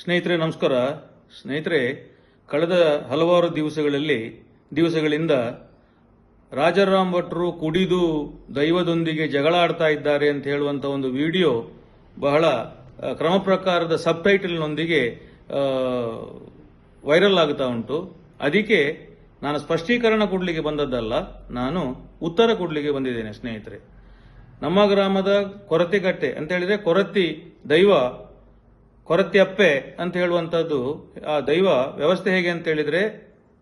ಸ್ನೇಹಿತರೆ, ನಮಸ್ಕಾರ. ಸ್ನೇಹಿತರೆ, ಕಳೆದ ಹಲವಾರು ದಿವಸಗಳಲ್ಲಿ, ದಿವಸಗಳಿಂದ ರಾಜಾರಾಮ್ ಭಟ್ರು ಕುಡಿದು ದೈವದೊಂದಿಗೆ ಜಗಳ ಆಡ್ತಾ ಇದ್ದಾರೆ ಅಂತ ಹೇಳುವಂಥ ಒಂದು ವಿಡಿಯೋ ಬಹಳ ಕ್ರಮ ಪ್ರಕಾರದ ಸಬ್ ಟೈಟಲ್ನೊಂದಿಗೆ ವೈರಲ್ ಆಗ್ತಾ ಉಂಟು. ಅದಕ್ಕೆ ನಾನು ಸ್ಪಷ್ಟೀಕರಣ ಕೊಡಲಿಕ್ಕೆ ಬಂದದ್ದಲ್ಲ, ನಾನು ಉತ್ತರ ಕೊಡಲಿಕ್ಕೆ ಬಂದಿದ್ದೇನೆ ಸ್ನೇಹಿತರೆ. ನಮ್ಮ ಗ್ರಾಮದ ಕೊರತೆಗಟ್ಟೆ ಅಂತ ಹೇಳಿದ್ರೆ ಕೊರತಿ ದೈವ ಕೊರತಿ ಅಪ್ಪೆ ಅಂತ ಹೇಳುವಂತದ್ದು ಆ ದೈವ ವ್ಯವಸ್ಥೆ ಹೇಗೆ ಅಂತ ಹೇಳಿದ್ರೆ,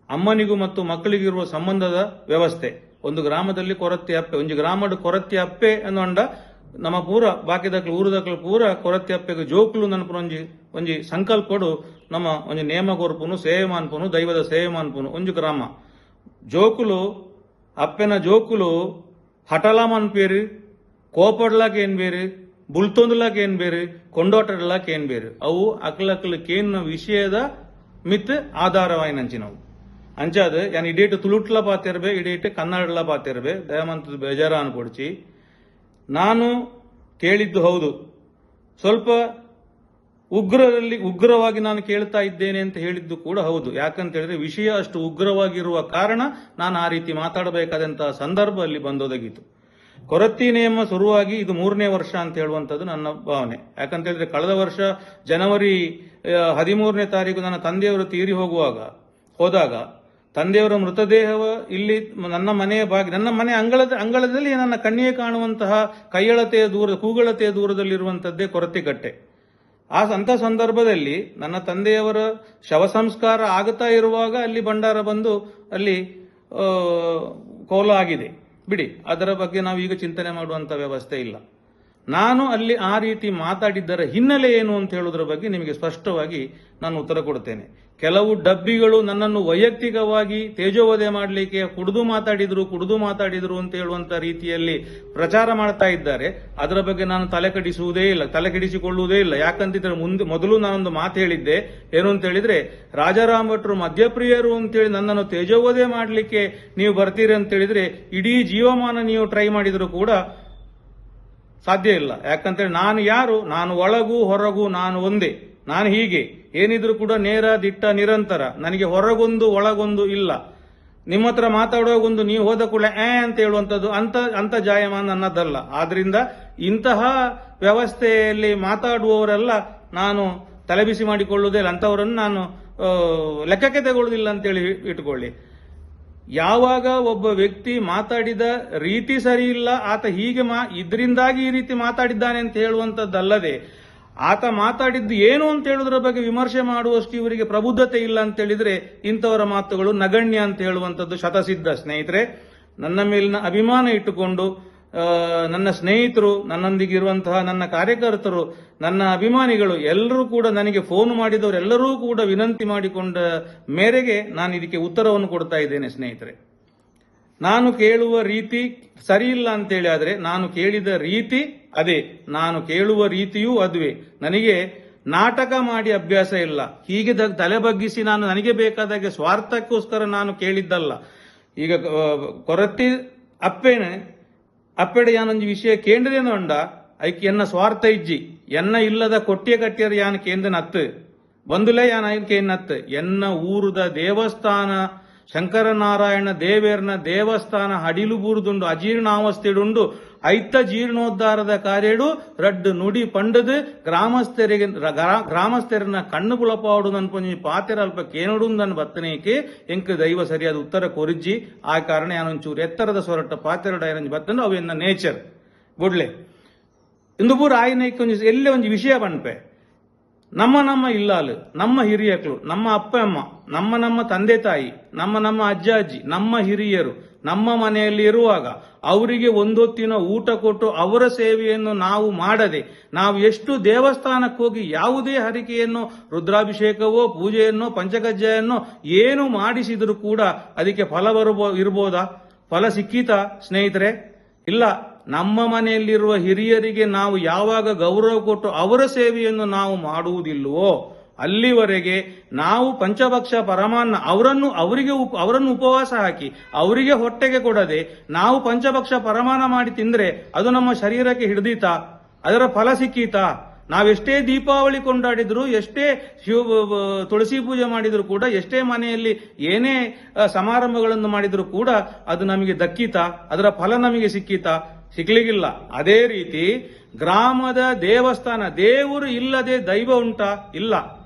ಅಮ್ಮನಿಗೂ ಮತ್ತು ಮಕ್ಕಳಿಗಿರುವ ಸಂಬಂಧದ ವ್ಯವಸ್ಥೆ. ಒಂದು ಗ್ರಾಮದಲ್ಲಿ ಕೊರತೆ ಅಪ್ಪೆ, ಒಂದು ಗ್ರಾಮದ ಕೊರತೆ ಅಪ್ಪೆ ಅನ್ನೋಂಡ ನಮ್ಮ ಪೂರ ಬಾಕಿದಕ್ಲು ಊರದಕ್ಲು ಪೂರ ಕೊರತೆ ಅಪ್ಪೆಗೆ ಜೋಕ್ಲು ನನಪುನ ಒಂಜಿ ಒಂಜಿ ಸಂಕಲ್ಪಡು ನಮ್ಮ ಒಂಜಿ ನೇಮ ಕೊರಪುನು ಸೇವೆ ಮಾನ್ಪುನು ದೈವದ ಸೇವೆ ಮಾನ್ಪುನು ಒಂಜು ಗ್ರಾಮ. ಜೋಕುಲು, ಅಪ್ಪೆನ ಜೋಕುಲು ಹಟಲ ಪೇರಿ, ಕೋಪಡ್ಲಾಕ ಏನ್ ಬೇರು ಬುಲ್ತೊಂದುಲಾಕ್ ಏನ್ ಬೇರೆ? ಕೊಂಡೋಟಡ್ಲಾಕ್ ಏನ್ ಬೇರೆ? ಅವು ಅಕ್ಲಕ್ಲಕ್ಕೇನ್ ವಿಷಯದ ಮಿತ್ ಆಧಾರವಾಯಿನಂಚಿನವು ಅಂಚಾದ ಯಾನ್ ಇಡೀಟ್ ತುಳುಟ್ಲ ಪಾತಿರ್ಬೆ ಇಡೀಟ್ ಕನ್ನಡಲ ಪಾತಿರ್ಬೆ ದಯಮಂತದ ಬೇಜಾರ ಅನ್ಕೊಡ್ಚಿ ನಾನು ಕೇಳಿದ್ದು ಹೌದು. ಸ್ವಲ್ಪ ಉಗ್ರರಲ್ಲಿ, ಉಗ್ರವಾಗಿ ನಾನು ಕೇಳ್ತಾ ಇದ್ದೇನೆ ಅಂತ ಹೇಳಿದ್ದು ಕೂಡ ಹೌದು. ಯಾಕಂತ ಹೇಳಿದ್ರೆ ವಿಷಯ ಅಷ್ಟು ಉಗ್ರವಾಗಿರುವ ಕಾರಣ ನಾನು ಆ ರೀತಿ ಮಾತಾಡಬೇಕಾದಂತಹ ಸಂದರ್ಭ ಅಲ್ಲಿ ಬಂದೊದಗಿತು. ಕೊರತಿ ನಿಯಮ ಶುರುವಾಗಿ ಇದು ಮೂರನೇ ವರ್ಷ ಅಂತ ಹೇಳುವಂಥದ್ದು ನನ್ನ ಭಾವನೆ. ಯಾಕಂತ ಹೇಳಿದ್ರೆ ಕಳೆದ ವರ್ಷ ಜನವರಿ ಹದಿಮೂರನೇ ತಾರೀಕು ನನ್ನ ತಂದೆಯವರು ತೀರಿ ಹೋಗುವಾಗ, ಹೋದಾಗ ತಂದೆಯವರ ಮೃತದೇಹವ ಇಲ್ಲಿ ನನ್ನ ಮನೆಯ ಬಾಗಿ ನನ್ನ ಮನೆ ಅಂಗಳದ ಅಂಗಳದಲ್ಲಿ ನನ್ನ ಕಣ್ಣಿಗೆ ಕಾಣುವಂತಹ ಕೈಯಳತೆಯ ದೂರ ಕೂಗಳತೆಯ ಕೊರತೆ ಕಟ್ಟೆ ಆ ಅಂತ ಸಂದರ್ಭದಲ್ಲಿ ನನ್ನ ತಂದೆಯವರ ಶವ ಸಂಸ್ಕಾರ ಆಗುತ್ತಾ ಇರುವಾಗ ಅಲ್ಲಿ ಭಂಡಾರ ಬಂದು ಅಲ್ಲಿ ಕೋಲ ಆಗಿದೆ ಬಿಡಿ, ಅದರ ಬಗ್ಗೆ ನಾವು ಈಗ ಚಿಂತನೆ ಮಾಡುವಂಥ ವ್ಯವಸ್ಥೆ ಇಲ್ಲ. ನಾನು ಅಲ್ಲಿ ಆ ರೀತಿ ಮಾತಾಡಿದ್ದರ ಹಿನ್ನೆಲೆ ಏನು ಅಂತ ಹೇಳೋದ್ರ ಬಗ್ಗೆ ನಿಮಗೆ ಸ್ಪಷ್ಟವಾಗಿ ನಾನು ಉತ್ತರ ಕೊಡ್ತೇನೆ. ಕೆಲವು ಡಬ್ಬಿಗಳು ನನ್ನನ್ನು ವೈಯಕ್ತಿಕವಾಗಿ ತೇಜೋವಧೆ ಮಾಡಲಿಕ್ಕೆ ಕುಡಿದು ಮಾತಾಡಿದ್ರು ಕುಡಿದು ಮಾತಾಡಿದ್ರು ಅಂತ ಹೇಳುವಂತ ರೀತಿಯಲ್ಲಿ ಪ್ರಚಾರ ಮಾಡ್ತಾ ಇದ್ದಾರೆ. ಅದರ ಬಗ್ಗೆ ನಾನು ತಲೆ ಕಡಿಸುವುದೇ ಇಲ್ಲ, ತಲೆ ಕೆಡಿಸಿಕೊಳ್ಳುವುದೇ ಇಲ್ಲ. ಯಾಕಂತಿದ್ರೆ ಮುಂದೆ, ಮೊದಲು ನಾನೊಂದು ಮಾತು ಹೇಳಿದ್ದೆ. ಏನು ಅಂತ ಹೇಳಿದ್ರೆ ರಾಜಾರಾಮ್ ಭಟ್ರು ಮದ್ಯಪ್ರಿಯರು ಅಂತೇಳಿ ನನ್ನನ್ನು ತೇಜೋವಧೆ ಮಾಡಲಿಕ್ಕೆ ನೀವು ಬರ್ತೀರಿ ಅಂತ ಹೇಳಿದ್ರೆ, ಇಡೀ ಜೀವಮಾನ ನೀವು ಟ್ರೈ ಮಾಡಿದ್ರು ಕೂಡ ಸಾಧ್ಯ ಇಲ್ಲ. ಯಾಕಂತೇಳಿ ನಾನು ಯಾರು? ನಾನು ಒಳಗೂ ಹೊರಗೂ ನಾನು ಒಂದೇ. ನಾನು ಹೀಗೆ. ಏನಿದ್ರು ಕೂಡ ನೇರ ದಿಟ್ಟ ನಿರಂತರ, ನನಗೆ ಹೊರಗೊಂದು ಒಳಗೊಂದು ಇಲ್ಲ. ನಿಮ್ಮ ಹತ್ರ ಮಾತಾಡುವಾಗೊಂದು ನೀವು ಹೋದ ಕೂಡ ಏ ಅಂತ ಹೇಳುವಂಥದ್ದು ಅಂತ ಅಂತ ಜಾಯಮಾನ ನನ್ನದಲ್ಲ ಆದ್ರಿಂದ ಇಂತಹ ವ್ಯವಸ್ಥೆಯಲ್ಲಿ ಮಾತಾಡುವವರೆಲ್ಲ ನಾನು ತಲೆಬಿಸಿ ಮಾಡಿಕೊಳ್ಳುವುದೇ ಇಲ್ಲ. ಅಂಥವರನ್ನು ನಾನು ಲೆಕ್ಕಕ್ಕೆ ತಗೊಳ್ಳುವುದಿಲ್ಲ ಅಂತೇಳಿ ಇಟ್ಕೊಳ್ಳಿ. ಯಾವಾಗ ಒಬ್ಬ ವ್ಯಕ್ತಿ ಮಾತಾಡಿದ ರೀತಿ ಸರಿ ಇಲ್ಲ, ಆತ ಹೀಗೆ ಮಾ, ಇದರಿಂದಾಗಿ ಈ ರೀತಿ ಮಾತಾಡಿದ್ದಾನೆ ಅಂತ ಹೇಳುವಂತದ್ದಲ್ಲದೆ ಆತ ಮಾತಾಡಿದ್ದು ಏನು ಅಂತ ಹೇಳುವುದರ ಬಗ್ಗೆ ವಿಮರ್ಶೆ ಮಾಡುವಷ್ಟು ಇವರಿಗೆ ಪ್ರಬುದ್ಧತೆ ಇಲ್ಲ ಅಂತ ಹೇಳಿದ್ರೆ ಇಂಥವರ ಮಾತುಗಳು ನಗಣ್ಯ ಅಂತ ಹೇಳುವಂಥದ್ದು ಶತಸಿದ್ಧ ಸ್ನೇಹಿತರೆ. ನನ್ನ ಮೇಲಿನ ಅಭಿಮಾನ ಇಟ್ಟುಕೊಂಡು ನನ್ನ ಸ್ನೇಹಿತರು, ನನ್ನೊಂದಿಗೆ ಇರುವಂತಹ ನನ್ನ ಕಾರ್ಯಕರ್ತರು, ನನ್ನ ಅಭಿಮಾನಿಗಳು ಎಲ್ಲರೂ ಕೂಡ ನನಗೆ ಫೋನ್ ಮಾಡಿದವರೆಲ್ಲರೂ ಕೂಡ ವಿನಂತಿ ಮಾಡಿಕೊಂಡ ಮೇರೆಗೆ ನಾನು ಇದಕ್ಕೆ ಉತ್ತರವನ್ನು ಕೊಡ್ತಾ ಇದ್ದೇನೆ ಸ್ನೇಹಿತರೆ. ನಾನು ಕೇಳುವ ರೀತಿ ಸರಿಯಿಲ್ಲ ಅಂತೇಳಿ ಆದರೆ ನಾನು ಕೇಳಿದ ರೀತಿ ಅದೇ, ನಾನು ಕೇಳುವ ರೀತಿಯೂ ಅದುವೆ. ನನಗೆ ನಾಟಕ ಮಾಡಿ ಅಭ್ಯಾಸ ಇಲ್ಲ. ಹೀಗೆ ತಲೆ ಬಗ್ಗಿಸಿ ನಾನು ನನಗೆ ಬೇಕಾದಾಗೆ ಸ್ವಾರ್ಥಕ್ಕೋಸ್ಕರ ನಾನು ಕೇಳಿದ್ದಲ್ಲ. ಈಗ ಕೊರತೆ ಅಪ್ಪೇನೆ, ಅಪ್ಪೆಡೆ ಯಾನೊಂದು ವಿಷಯ ಕೇಂದ್ರೇನು ಅಂಡ ಐಕ್ ಎನ್ನ ಸ್ವಾರ್ಥ ಇಜ್ಜಿ, ಎನ್ನ ಇಲ್ಲದ ಕೊಟ್ಟಿಯ ಕಟ್ಟಿಯರ್ ಯಾನ್ ಕೇಂದ್ರ ನತ್ತು ಬಂದುಲೇ ಯಾನ್ ಕೇಂದ್ರ ಎನ್ನ ಊರದ ದೇವಸ್ಥಾನ ಶಂಕರನಾರಾಯಣ ದೇವೇರ್ನ ದೇವಸ್ಥಾನ ಅಡಿಲು ಬೂರ್ದುಂಡು ಅಜೀರ್ಣಾವಸ್ಥೆಡುಂಡು ಐತ ಜೀರ್ಣೋದ್ಧಾರದ ಕಾರ್ಯಡು ರಡ್ಡು ನುಡಿ ಪಂಡದು ಗ್ರಾಮಸ್ಥರಿಗೆ, ಗ್ರಾ- ಗ್ರಾಮಸ್ಥರನ್ನ ಕಣ್ಣು ಗುಳಪಾಡು ಅನ್ಪೊಂಜಿ ಪಾತೆರ ಅಲ್ಪ ಕೇನಡುಂದನ್ ಬತ್ತನೇಕೆ ಎಂಕ ದೈವ ಸರಿಯಾದ ಉತ್ತರ ಕೊರಿಜಿ ಆ ಕಾರಣ ಯಾನೊಂಚೂರು ಎತ್ತರದ ಸೊರಟ ಪಾತೆರ ಡೈರಂಜಿ ಬತ್ತಂಡು ಅವು ನೇಚರ್. ಗುಡ್ಲೆ. ಇಂದು ಪೂರ ಆಯ್ನ ಎಲ್ಲೇ ಒಂಜಿ ವಿಷಯ ಬನ್ಪೆ ನಮ್ಮ ನಮ್ಮ ಇಲ್ಲಾಲು, ನಮ್ಮ ಹಿರಿಯಕಳು, ನಮ್ಮ ಅಪ್ಪ, ಅಮ್ಮ, ನಮ್ಮ ನಮ್ಮ ತಂದೆ ತಾಯಿ, ನಮ್ಮ ನಮ್ಮ ಅಜ್ಜ, ಅಜ್ಜಿ, ನಮ್ಮ ಹಿರಿಯರು, ನಮ್ಮ ಮನೆಯಲ್ಲಿ ಇರುವಾಗ ಅವರಿಗೆ ಒಂದೊತ್ತಿನ ಊಟ ಕೊಟ್ಟು ಅವರ ಸೇವೆಯನ್ನು ನಾವು ಮಾಡದೆ, ನಾವು ಎಷ್ಟು ದೇವಸ್ಥಾನಕ್ಕೆ ಹೋಗಿ ಯಾವುದೇ ಹರಿಕೆಯನ್ನು, ರುದ್ರಾಭಿಷೇಕವೋ, ಪೂಜೆಯನ್ನೋ, ಪಂಚಗಜ್ಜೆಯನ್ನೋ ಏನು ಮಾಡಿಸಿದರೂ ಕೂಡ ಅದಕ್ಕೆ ಫಲ ಬರಬೋ, ಇರ್ಬೋದಾ? ಫಲ ಸಿಕ್ಕೀತಾ, ಸ್ನೇಹಿತರೆ? ಇಲ್ಲ. ನಮ್ಮ ಮನೆಯಲ್ಲಿರುವ ಹಿರಿಯರಿಗೆ ನಾವು ಯಾವಾಗ ಗೌರವ ಕೊಟ್ಟು ಅವರ ಸೇವೆಯನ್ನು ನಾವು ಮಾಡುವುದಿಲ್ಲವೋ, ಅಲ್ಲಿವರೆಗೆ ನಾವು ಪಂಚಭಕ್ಷ ಪರಮಾನ್ನ ಅವರನ್ನು, ಅವರಿಗೆ ಅವರನ್ನು ಉಪವಾಸ ಹಾಕಿ, ಅವರಿಗೆ ಹೊಟ್ಟೆಗೆ ಕೊಡದೆ ನಾವು ಪಂಚಭಕ್ಷ ಪರಮಾನ ಮಾಡಿ ತಿಂದರೆ ಅದು ನಮ್ಮ ಶರೀರಕ್ಕೆ ಹಿಡಿದೀತಾ, ಅದರ ಫಲ ಸಿಕ್ಕೀತಾ. ನಾವೆಷ್ಟೇ ದೀಪಾವಳಿ ಕೊಂಡಾಡಿದ್ರು, ಎಷ್ಟೇ ಶಿವ ತುಳಸಿ ಪೂಜೆ ಮಾಡಿದ್ರು ಕೂಡ, ಎಷ್ಟೇ ಮನೆಯಲ್ಲಿ ಏನೇ ಸಮಾರಂಭಗಳನ್ನು ಮಾಡಿದ್ರು ಕೂಡ ಅದು ನಮಗೆ ದಕ್ಕಿತಾ, ಅದರ ಫಲ ನಮಗೆ ಸಿಕ್ಕಿತಾ. ಸಿಗ್ಲಿಕ್ಕಿಲ್ಲ ಅದೇ ರೀತಿ ಗ್ರಾಮದ ದೇವಸ್ಥಾನ, ದೇವರು ಇಲ್ಲದೆ ದೈವ ಉಂಟಾ? ಇಲ್ಲ.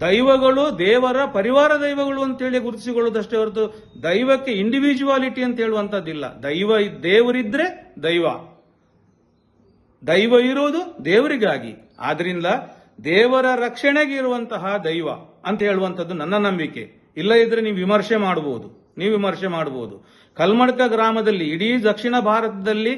ದೈವಗಳು ದೇವರ ಪರಿವಾರ ದೈವಗಳು ಅಂತೇಳಿ ಗುರುತಿಸಿಕೊಳ್ಳುವುದಷ್ಟೇ ಹೊರತು ದೈವಕ್ಕೆ ಇಂಡಿವಿಜುವಾಲಿಟಿ ಅಂತ ಹೇಳುವಂತದ್ದಿಲ್ಲ ದೈವ ದೇವರಿದ್ರೆ ದೈವ. ದೈವ ಇರೋದು ದೇವರಿಗಾಗಿ. ಆದ್ರಿಂದ ದೇವರ ರಕ್ಷಣೆಗೆ ಇರುವಂತಹ ದೈವ ಅಂತ ಹೇಳುವಂಥದ್ದು ನನ್ನ ನಂಬಿಕೆ. ಇಲ್ಲ ಇದ್ರೆ ನೀವು ವಿಮರ್ಶೆ ಮಾಡಬಹುದು ನೀವು ವಿಮರ್ಶೆ ಮಾಡಬಹುದು ಕಲ್ಮಡ್ಕ ಗ್ರಾಮದಲ್ಲಿ, ಇಡೀ ದಕ್ಷಿಣ ಭಾರತದಲ್ಲಿ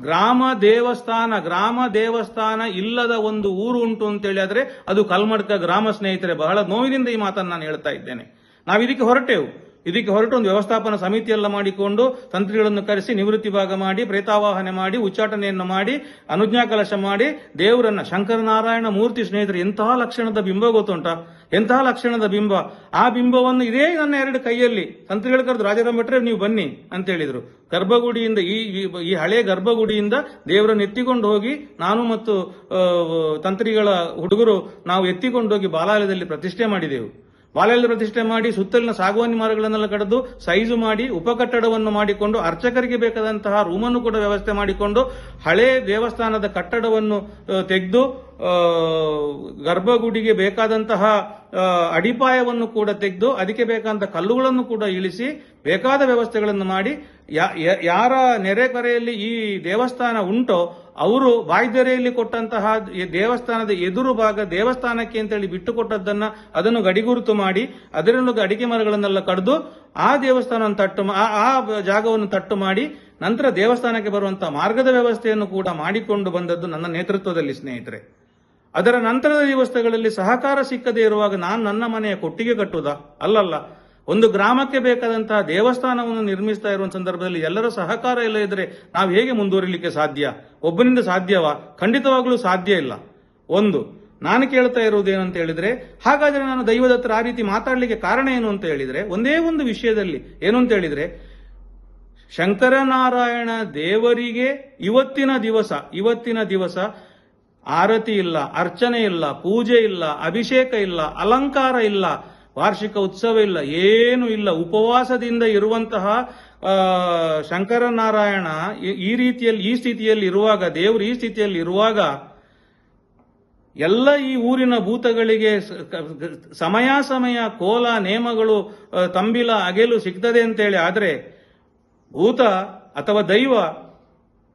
ಗ್ರಾಮ ದೇವಸ್ಥಾನ ಗ್ರಾಮ ದೇವಸ್ಥಾನ ಇಲ್ಲದ ಒಂದು ಊರು ಉಂಟು ಅಂತೇಳಿ ಆದ್ರೆ ಅದು ಕಲ್ಮಡ್ಕ ಗ್ರಾಮ ಸ್ನೇಹಿತರೆ, ಬಹಳ ನೋವಿನಿಂದ ಈ ಮಾತನ್ನು ನಾನು ಹೇಳ್ತಾ ಇದ್ದೇನೆ. ನಾವು ಇದಕ್ಕೆ ಹೊರಟೆವು. ಇದಕ್ಕೆ ಹೊರಟು ಒಂದು ವ್ಯವಸ್ಥಾಪನಾ ಸಮಿತಿಯೆಲ್ಲ ಮಾಡಿಕೊಂಡು ತಂತ್ರಿಗಳನ್ನು ಕರೆಸಿ ನಿವೃತ್ತಿ ಭಾಗ ಮಾಡಿ, ಪ್ರೇತಾವಾಹನೆ ಮಾಡಿ, ಉಚ್ಚಾಟನೆಯನ್ನು ಮಾಡಿ, ಅನುಜ್ಞಾ ಕಲಶ ಮಾಡಿ, ದೇವರನ್ನ ಶಂಕರನಾರಾಯಣ ಮೂರ್ತಿ ಸ್ನೇಹಿತರು ಎಂತಹ ಲಕ್ಷಣದ ಬಿಂಬ ಗೊತ್ತುಂಟ? ಎಂತಹ ಲಕ್ಷಣದ ಬಿಂಬ? ಆ ಬಿಂಬವನ್ನು ಇದೇ ನನ್ನ ಎರಡು ಕೈಯಲ್ಲಿ ತಂತ್ರಿಗಳು ಕರೆದು, ರಾಜಾರಾಮ್ ಭಟ್ರೆ, ನೀವು ಬನ್ನಿ ಅಂತ ಹೇಳಿದರು. ಗರ್ಭಗುಡಿಯಿಂದ ಈ- ಈ ಹಳೆ ಗರ್ಭಗುಡಿಯಿಂದ ದೇವರನ್ನು ಎತ್ತಿಕೊಂಡು ಹೋಗಿ ನಾನು ಮತ್ತು ತಂತ್ರಿಗಳ ಹುಡುಗರು ನಾವು ಎತ್ತಿಕೊಂಡು ಹೋಗಿ ಬಾಲಾಲಯದಲ್ಲಿ ಪ್ರತಿಷ್ಠೆ ಮಾಡಿದೆವು. ಬಾಲೆಯಲ್ಲಿ ಪ್ರತಿಷ್ಠೆ ಮಾಡಿ ಸುತ್ತಲಿನ ಸಾಗುವಾನಿ ಮರಗಳನ್ನೆಲ್ಲ ಕಡಿದು ಸೈಜು ಮಾಡಿ ಉಪಕಟ್ಟಡವನ್ನು ಮಾಡಿಕೊಂಡು ಅರ್ಚಕರಿಗೆ ಬೇಕಾದಂತಹ ರೂಮನ್ನು ಕೂಡ ವ್ಯವಸ್ಥೆ ಮಾಡಿಕೊಂಡು ಹಳೆ ದೇವಸ್ಥಾನದ ಕಟ್ಟಡವನ್ನು ತೆಗೆದು ಗರ್ಭಗುಡಿಗೆ ಬೇಕಾದಂತಹ ಅಡಿಪಾಯವನ್ನು ಕೂಡ ತೆಗೆದು ಅದಕ್ಕೆ ಬೇಕಾದಂತಹ ಕಲ್ಲುಗಳನ್ನು ಕೂಡ ಇಳಿಸಿ ಬೇಕಾದ ವ್ಯವಸ್ಥೆಗಳನ್ನು ಮಾಡಿ ಯಾರ ನೆರೆಕರೆಯಲ್ಲಿ ಈ ದೇವಸ್ಥಾನ ಉಂಟೋ, ಅವರು ಬಾಯ್ದೆರೆಯಲ್ಲಿ ಕೊಟ್ಟಂತಹ ದೇವಸ್ಥಾನದ ಎದುರು ಭಾಗ ದೇವಸ್ಥಾನಕ್ಕೆ ಅಂತೇಳಿ ಬಿಟ್ಟು ಕೊಟ್ಟದ್ದನ್ನ ಅದನ್ನು ಗಡಿಗುರುತು ಮಾಡಿ, ಅದರಲ್ಲೂ ಅಡಿಕೆ ಮರಗಳನ್ನೆಲ್ಲ ಕಡಿದು ಆ ದೇವಸ್ಥಾನವನ್ನು ತಟ್ಟು ಆ ಜಾಗವನ್ನು ತಟ್ಟು ಮಾಡಿ, ನಂತರ ದೇವಸ್ಥಾನಕ್ಕೆ ಬರುವಂತಹ ಮಾರ್ಗದ ವ್ಯವಸ್ಥೆಯನ್ನು ಕೂಡ ಮಾಡಿಕೊಂಡು ಬಂದದ್ದು ನನ್ನ ನೇತೃತ್ವದಲ್ಲಿ ಸ್ನೇಹಿತರೆ. ಅದರ ನಂತರದ ದಿವಸಗಳಲ್ಲಿ ಸಹಕಾರ ಸಿಕ್ಕದೇ ಇರುವಾಗ ನಾನು ನನ್ನ ಮನೆಯ ಕೊಟ್ಟಿಗೆ ಕಟ್ಟುವುದಾ? ಅಲ್ಲಲ್ಲ. ಒಂದು ಗ್ರಾಮಕ್ಕೆ ಬೇಕಾದಂತಹ ದೇವಸ್ಥಾನವನ್ನು ನಿರ್ಮಿಸ್ತಾ ಇರುವ ಸಂದರ್ಭದಲ್ಲಿ ಎಲ್ಲರ ಸಹಕಾರ ಇಲ್ಲ ಇದ್ರೆ ನಾವು ಹೇಗೆ ಮುಂದುವರಿಲಿಕ್ಕೆ ಸಾಧ್ಯ? ಒಬ್ಬನಿಂದ ಸಾಧ್ಯವಾ? ಖಂಡಿತವಾಗಲೂ ಸಾಧ್ಯ ಇಲ್ಲ. ಒಂದು, ನಾನು ಕೇಳ್ತಾ ಇರುವುದೇನಂತ ಅಂತ ಹೇಳಿದ್ರೆ, ಹಾಗಾದ್ರೆ ನಾನು ದೈವದ ಆ ರೀತಿ ಮಾತಾಡಲಿಕ್ಕೆ ಕಾರಣ ಏನು ಅಂತ ಹೇಳಿದ್ರೆ, ಒಂದೇ ಒಂದು ವಿಷಯದಲ್ಲಿ ಏನು ಅಂತ ಹೇಳಿದ್ರೆ, ಶಂಕರನಾರಾಯಣ ದೇವರಿಗೆ ಇವತ್ತಿನ ದಿವಸ ಇವತ್ತಿನ ದಿವಸ ಆರತಿ ಇಲ್ಲ, ಅರ್ಚನೆ ಇಲ್ಲ, ಪೂಜೆ ಇಲ್ಲ, ಅಭಿಷೇಕ ಇಲ್ಲ, ಅಲಂಕಾರ ಇಲ್ಲ, ವಾರ್ಷಿಕ ಉತ್ಸವ ಇಲ್ಲ, ಏನು ಇಲ್ಲ. ಉಪವಾಸದಿಂದ ಇರುವಂತಹ ಶಂಕರನಾರಾಯಣ ಈ- ರೀತಿಯಲ್ಲಿ, ಈ ಸ್ಥಿತಿಯಲ್ಲಿ ಇರುವಾಗ, ದೇವರು ಈ ಸ್ಥಿತಿಯಲ್ಲಿ ಇರುವಾಗ, ಎಲ್ಲ ಈ ಊರಿನ ಭೂತಗಳಿಗೆ ಸಮಯ ಸಮಯ ಕೋಲ ನೇಮಗಳು ತಂಬಿಲ, ಅಗೆಲು ಸಿಗ್ತದೆ ಅಂತೇಳಿ. ಆದರೆ, ಭೂತ ಅಥವಾ ದೈವ,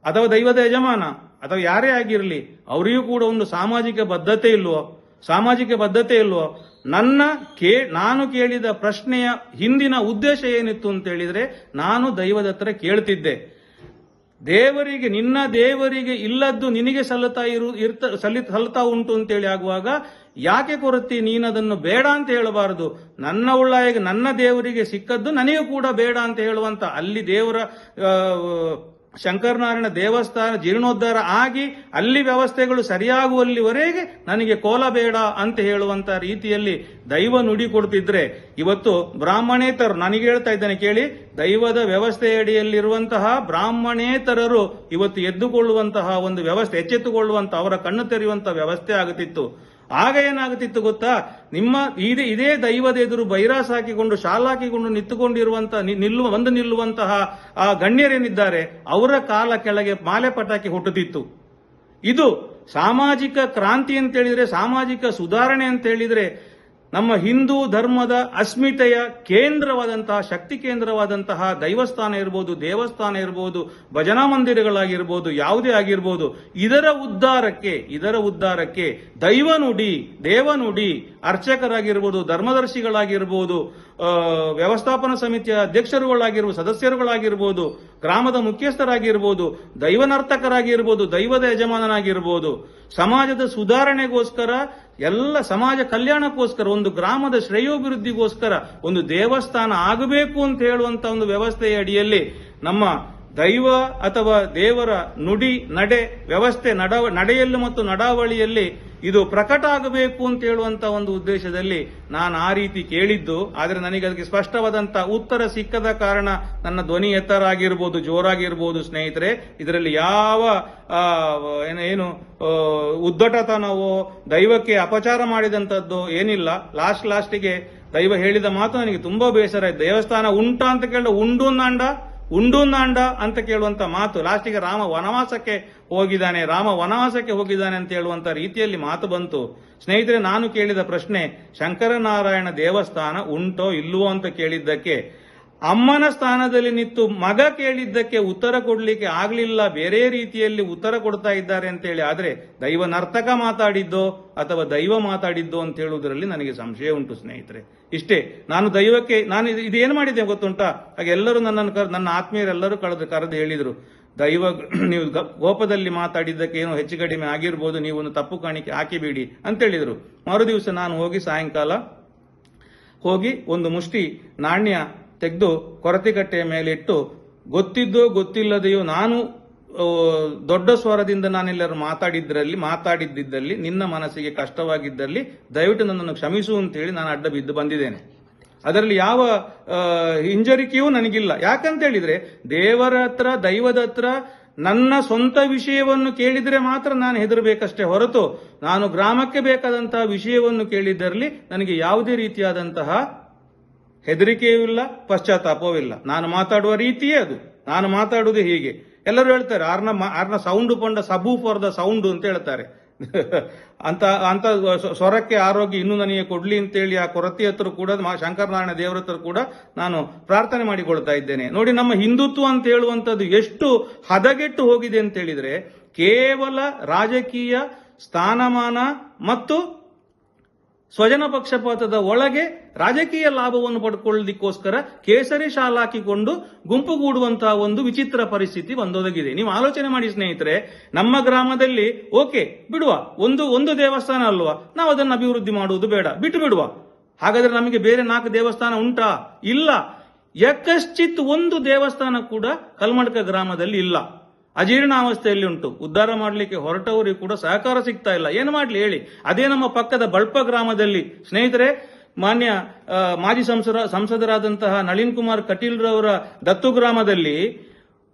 ಅಥವಾ ದೈವದ ಯಜಮಾನ, ಅಥವಾ ಯಾರೇ ಆಗಿರಲಿ ಅವರಿಗೂ ಕೂಡ ಒಂದು ಸಾಮಾಜಿಕ ಬದ್ಧತೆ ಇಲ್ವೋ? ಸಾಮಾಜಿಕ ಬದ್ಧತೆ ಇಲ್ವೋ? ನನ್ನ ಕೇ, ನಾನು ಕೇಳಿದ ಪ್ರಶ್ನೆಯ ಹಿಂದಿನ ಉದ್ದೇಶ ಏನಿತ್ತು ಅಂತ ಹೇಳಿದ್ರೆ ನಾನು ದೈವದ ಹತ್ರ ಕೇಳ್ತಿದ್ದೆ. ದೇವರಿಗೆ, ನಿನ್ನ ದೇವರಿಗೆ ಇಲ್ಲದ್ದು ನಿನಗೆ ಸಲ್ಲುತ್ತಾ ಇರು, ಇರ್ತ, ಸಲ್ಲಿ ಸಲ್ತಾ ಉಂಟು ಅಂತೇಳಿ ಆಗುವಾಗ ಯಾಕೆ ಕೊರತಿ? ನೀನದನ್ನು ಬೇಡ ಅಂತ ಹೇಳಬಾರದು. ನನ್ನ ಉಳ್ಳಾಯಿಗೆ, ನನ್ನ ದೇವರಿಗೆ ಸಿಕ್ಕದ್ದು ನನಗೂ ಕೂಡ ಬೇಡ ಅಂತ ಹೇಳುವಂತ ಅಲ್ಲಿ ದೇವರ ಶಂಕರನಾರಾಯಣ ದೇವಸ್ಥಾನ ಜೀರ್ಣೋದ್ಧಾರ ಆಗಿ ಅಲ್ಲಿ ವ್ಯವಸ್ಥೆಗಳು ಸರಿಯಾಗುವಲ್ಲಿವರೆಗೆ ನನಗೆ ಕೋಲ ಬೇಡ ಅಂತ ಹೇಳುವಂತ ರೀತಿಯಲ್ಲಿ ದೈವ ನುಡಿ ಕೊಡ್ತಿದ್ರೆ, ಇವತ್ತು ಬ್ರಾಹ್ಮಣೇತರರು ನನಗೆ ಹೇಳ್ತಾ ಇದ್ದೇನೆ ಕೇಳಿ, ದೈವದ ವ್ಯವಸ್ಥೆಯಡಿಯಲ್ಲಿರುವಂತಹ ಬ್ರಾಹ್ಮಣೇತರರು ಇವತ್ತು ಎದ್ದುಕೊಳ್ಳುವಂತಹ ಒಂದು ವ್ಯವಸ್ಥೆ ಎಚ್ಚೆತ್ತುಕೊಳ್ಳುವಂತಹ ಅವರ ಕಣ್ಣು ತೆರೆಯುವಂತಹ ವ್ಯವಸ್ಥೆ ಆಗುತ್ತಿತ್ತು ಆಗ ಏನಾಗುತ್ತಿತ್ತು ಗೊತ್ತಾ? ನಿಮ್ಮ ಇದೇ ಇದೇ ದೈವದ ಎದುರು ಬೈರಾಸ್ ಹಾಕಿಕೊಂಡು, ಶಾಲ್ ಹಾಕಿಕೊಂಡು ನಿಂತುಕೊಂಡಿರುವಂತಹ ನಿಲ್ಲುವ ಒಂದು ನಿಲ್ಲುವಂತಹ ಆ ಗಣ್ಯರೇನಿದ್ದಾರೆ? ಅವರ ಕಾಲ ಕೆಳಗೆ ಮಾಲೆ ಪಟಾಕಿ ಹುಟ್ಟುತ್ತಿತ್ತು. ಇದು ಸಾಮಾಜಿಕ ಕ್ರಾಂತಿ ಅಂತ ಹೇಳಿದ್ರೆ ಸಾಮಾಜಿಕ ಸುಧಾರಣೆ ಅಂತ ಹೇಳಿದ್ರೆ ನಮ್ಮ ಹಿಂದೂ ಧರ್ಮದ ಅಸ್ಮಿತೆಯ ಕೇಂದ್ರವಾದಂತಹ, ಶಕ್ತಿ ಕೇಂದ್ರವಾದಂತಹ ದೈವಸ್ಥಾನ ಇರ್ಬೋದು, ದೇವಸ್ಥಾನ ಇರ್ಬೋದು, ಭಜನಾ ಮಂದಿರಗಳಾಗಿರ್ಬೋದು, ಯಾವುದೇ ಆಗಿರ್ಬೋದು, ಇದರ ಉದ್ಧಾರಕ್ಕೆ ಇದರ ಉದ್ಧಾರಕ್ಕೆ ದೈವನುಡಿ ದೇವನುಡಿ ದೇವ ನುಡಿ ಅರ್ಚಕರಾಗಿರ್ಬೋದು, ಧರ್ಮದರ್ಶಿಗಳಾಗಿರ್ಬೋದು ವ್ಯವಸ್ಥಾಪನ ಸಮಿತಿಯ ಅಧ್ಯಕ್ಷರುಗಳಾಗಿರ್ಬೋದು, ಸದಸ್ಯರುಗಳಾಗಿರ್ಬೋದು, ಗ್ರಾಮದ ಮುಖ್ಯಸ್ಥರಾಗಿರ್ಬೋದು, ದೈವನರ್ತಕರಾಗಿರ್ಬೋದು, ದೈವದ ಯಜಮಾನನಾಗಿರ್ಬೋದು, ಸಮಾಜದ ಸುಧಾರಣೆಗೋಸ್ಕರ, ಎಲ್ಲ ಸಮಾಜ ಕಲ್ಯಾಣಕ್ಕೋಸ್ಕರ, ಒಂದು ಗ್ರಾಮದ ಶ್ರೇಯೋಭಿವೃದ್ಧಿಗೋಸ್ಕರ ಒಂದು ದೇವಸ್ಥಾನ ಆಗಬೇಕು ಅಂತ ಹೇಳುವಂತ ಒಂದು ವ್ಯವಸ್ಥೆಯ ಅಡಿಯಲ್ಲಿ ನಮ್ಮ ದೈವ ಅಥವಾ ದೇವರ ನುಡಿ, ನಡೆ, ವ್ಯವಸ್ಥೆ ನಡವ ನಡೆಯಲ್ಲಿ ಮತ್ತು ನಡಾವಳಿಯಲ್ಲಿ ಇದು ಪ್ರಕಟ ಆಗಬೇಕು ಅಂತ ಹೇಳುವಂತ ಒಂದು ಉದ್ದೇಶದಲ್ಲಿ ನಾನು ಆ ರೀತಿ ಕೇಳಿದ್ದು. ಆದರೆ ನನಗೆ ಅದಕ್ಕೆ ಸ್ಪಷ್ಟವಾದಂತ ಉತ್ತರ ಸಿಕ್ಕದ ಕಾರಣ ನನ್ನ ಧ್ವನಿ ಎತ್ತರ ಆಗಿರ್ಬೋದು ಜೋರಾಗಿರ್ಬೋದು ಸ್ನೇಹಿತರೆ. ಇದರಲ್ಲಿ ಯಾವ ಏನು ಉದ್ದಟತನವೋ, ದೈವಕ್ಕೆ ಅಪಚಾರ ಮಾಡಿದಂಥದ್ದು ಏನಿಲ್ಲ. ಲಾಸ್ಟ್, ಲಾಸ್ಟಿಗೆ ದೈವ ಹೇಳಿದ ಮಾತು ನನಗೆ ತುಂಬಾ ಬೇಸರ ಆಯ್ತು. ದೇವಸ್ಥಾನ ಉಂಟಾ ಅಂತ ಕೇಳಿದ ಉಂಡು ನಾಂಡ ಉಂಡು ನಾಂಡ ಅಂತ ಕೇಳುವಂತ ಮಾತು ಲಾಸ್ಟಿಗೆ ರಾಮ ವನವಾಸಕ್ಕೆ ಹೋಗಿದ್ದಾನೆ. ರಾಮ ವನವಾಸಕ್ಕೆ ಹೋಗಿದ್ದಾನೆ ಅಂತ ಹೇಳುವಂತ ರೀತಿಯಲ್ಲಿ ಮಾತು ಬಂತು. ಸ್ನೇಹಿತರೆ, ನಾನು ಕೇಳಿದ ಪ್ರಶ್ನೆ, ಶಂಕರನಾರಾಯಣ ದೇವಸ್ಥಾನ ಉಂಟೋ ಇಲ್ಲವೋ ಅಂತ ಕೇಳಿದ್ದಕ್ಕೆ ಅಮ್ಮನ ಸ್ಥಾನದಲ್ಲಿ ನಿಂತು ಮಗ ಕೇಳಿದ್ದಕ್ಕೆ ಉತ್ತರ ಕೊಡಲಿಕ್ಕೆ ಆಗ್ಲಿಲ್ಲ, ಬೇರೆ ರೀತಿಯಲ್ಲಿ ಉತ್ತರ ಕೊಡ್ತಾ ಇದ್ದಾರೆ ಅಂತೇಳಿ. ಆದ್ರೆ ದೈವ ನರ್ತಕ ಮಾತಾಡಿದ್ದೋ ಅಥವಾ ದೈವ ಮಾತಾಡಿದ್ದೋ ಅಂತ ಹೇಳುವುದರಲ್ಲಿ ನನಗೆ ಸಂಶಯ ಉಂಟು, ಸ್ನೇಹಿತರೆ. ಇಷ್ಟೇ, ನಾನು ದೈವಕ್ಕೆ, ನಾನು ಇದು- ಇದು ಏನು ಮಾಡಿದ್ದೆ ಗೊತ್ತುಂಟಾ? ಹಾಗೆ ಎಲ್ಲರೂ ನನ್ನನ್ನು ಕರ್, ನನ್ನ ಆತ್ಮೀಯರೆಲ್ಲರೂ ಕಳೆದು ಕರೆದು ಹೇಳಿದರು. ದೈವ, ನೀವು ಕೋಪದಲ್ಲಿ ಮಾತಾಡಿದ್ದಕ್ಕೆ ಏನೋ ಹೆಚ್ಚು ಕಡಿಮೆ ಆಗಿರ್ಬೋದು ನೀವು ಒಂದು ತಪ್ಪು ಕಾಣಿಕೆ ಹಾಕಿಬಿಡಿ ಅಂತ ಹೇಳಿದರು. ಮರುದಿವಸ ನಾನು ಹೋಗಿ ಸಾಯಂಕಾಲ ಹೋಗಿ ಒಂದು ಮುಷ್ಟಿ, ನಾಣ್ಯ ತೆಗೆದು ಕೊರತೆಕಟ್ಟೆಯ ಮೇಲೆ ಇಟ್ಟು ಗೊತ್ತಿದ್ದೋ ಗೊತ್ತಿಲ್ಲದೆಯೋ ನಾನು ದೊಡ್ಡ ಸ್ವರದಿಂದ ನಾನೆಲ್ಲರೂ ಮಾತಾಡಿದ್ರಲ್ಲಿ ಮಾತಾಡಿದ್ದಲ್ಲಿ ನಿನ್ನ ಮನಸ್ಸಿಗೆ ಕಷ್ಟವಾಗಿದ್ದಲ್ಲಿ ದಯವಿಟ್ಟು ನನ್ನನ್ನು ಕ್ಷಮಿಸು ಅಂತೇಳಿ ನಾನು ಅಡ್ಡ ಬಿದ್ದು ಬಂದಿದ್ದೇನೆ. ಅದರಲ್ಲಿ ಯಾವ ಹಿಂಜರಿಕೆಯೂ ನನಗಿಲ್ಲ. ಯಾಕಂತ ಹೇಳಿದ್ರೆ ದೇವರ ಹತ್ರ, ದೈವದ ಹತ್ರ ನನ್ನ ಸ್ವಂತ ವಿಷಯವನ್ನು ಕೇಳಿದರೆ ಮಾತ್ರ ನಾನು ಹೆದರಬೇಕಷ್ಟೇ ಹೊರತು, ನಾನು ಗ್ರಾಮಕ್ಕೆ ಬೇಕಾದಂತಹ ವಿಷಯವನ್ನು ಕೇಳಿದ್ದರಲ್ಲಿ ನನಗೆ ಯಾವುದೇ ರೀತಿಯಾದಂತಹ ಹೆದರಿಕೆಯೂ ಇಲ್ಲ, ಪಶ್ಚಾತ್ತಾಪವೂ ಇಲ್ಲ. ನಾನು ಮಾತಾಡುವ ರೀತಿಯೇ ಅದು. ನಾನು ಮಾತಾಡುವುದು ಹೀಗೆ. ಎಲ್ಲರೂ ಹೇಳ್ತಾರೆ, ಆರ್ನ ಆರ್ನ ಸೌಂಡ್ ಪಂಡ ಸಬೂ ಫಾರ್ ದ ಸೌಂಡ್ ಅಂತ ಹೇಳ್ತಾರೆ. ಅಂತ ಅಂತ ಸ್ವ- ಸ್ವರಕ್ಕೆ ಆರೋಗ್ಯ ಇನ್ನೂ ನನಗೆ ಕೊಡ್ಲಿ ಅಂತೇಳಿ ಆ ಕೊರತೆ ಹತ್ರ ಕೂಡ ಶಂಕರನಾರಾಯಣ ದೇವರ ಹತ್ರ ಕೂಡ ನಾನು ಪ್ರಾರ್ಥನೆ ಮಾಡಿಕೊಳ್ತಾ ಇದ್ದೇನೆ. ನೋಡಿ, ನಮ್ಮ ಹಿಂದುತ್ವ ಅಂತ ಹೇಳುವಂಥದ್ದು ಎಷ್ಟು ಹದಗೆಟ್ಟು ಹೋಗಿದೆ ಅಂತ ಹೇಳಿದ್ರೆ, ಕೇವಲ ರಾಜಕೀಯ ಸ್ಥಾನಮಾನ ಮತ್ತು ಸ್ವಜನ ಪಕ್ಷಪಾತದ ಒಳಗೆ ರಾಜಕೀಯ ಲಾಭವನ್ನು ಪಡ್ಕೊಳ್ಳಲಿಕ್ಕೋಸ್ಕರ ಕೇಸರಿ ಶಾಲ್ ಹಾಕಿಕೊಂಡು ಗುಂಪುಗೂಡುವಂತಹ ಒಂದು ವಿಚಿತ್ರ ಪರಿಸ್ಥಿತಿ ಬಂದೊದಗಿದೆ. ನೀವು ಆಲೋಚನೆ ಮಾಡಿ ಸ್ನೇಹಿತರೆ, ನಮ್ಮ ಗ್ರಾಮದಲ್ಲಿ, ಓಕೆ, ಬಿಡುವ, ಒಂದು ಒಂದು ದೇವಸ್ಥಾನ ಅಲ್ವಾ? ನಾವು ಅದನ್ನು ಅಭಿವೃದ್ಧಿ ಮಾಡುವುದು ಬೇಡ, ಬಿಟ್ಟು ಬಿಡುವ. ಹಾಗಾದ್ರೆ ನಮಗೆ ಬೇರೆ ನಾಲ್ಕು ದೇವಸ್ಥಾನ ಉಂಟಾ? ಇಲ್ಲ. ಯಕಶ್ಚಿತ್ ಒಂದು ದೇವಸ್ಥಾನ ಕೂಡ ಕಲ್ಮಡ್ಕ ಗ್ರಾಮದಲ್ಲಿ ಇಲ್ಲ. ಅಜೀರ್ಣಾವಸ್ಥೆಯಲ್ಲಿ ಉಂಟು ಉದ್ಧಾರ ಮಾಡಲಿಕ್ಕೆ ಹೊರಟವರಿಗೆ ಕೂಡ ಸಹಕಾರ ಸಿಗ್ತಾ ಇಲ್ಲ. ಏನು ಮಾಡಲಿ ಹೇಳಿ. ಅದೇ ನಮ್ಮ ಪಕ್ಕದ ಬಳ್ಪ ಗ್ರಾಮದಲ್ಲಿ ಸ್ನೇಹಿತರೆ, ಮಾನ್ಯ ಮಾಜಿ ಸಂಸದ ಸಂಸದರಾದಂತಹ ನಳಿನ್ ಕುಮಾರ್ ಕಟೀಲ್ರವರ ದತ್ತು ಗ್ರಾಮದಲ್ಲಿ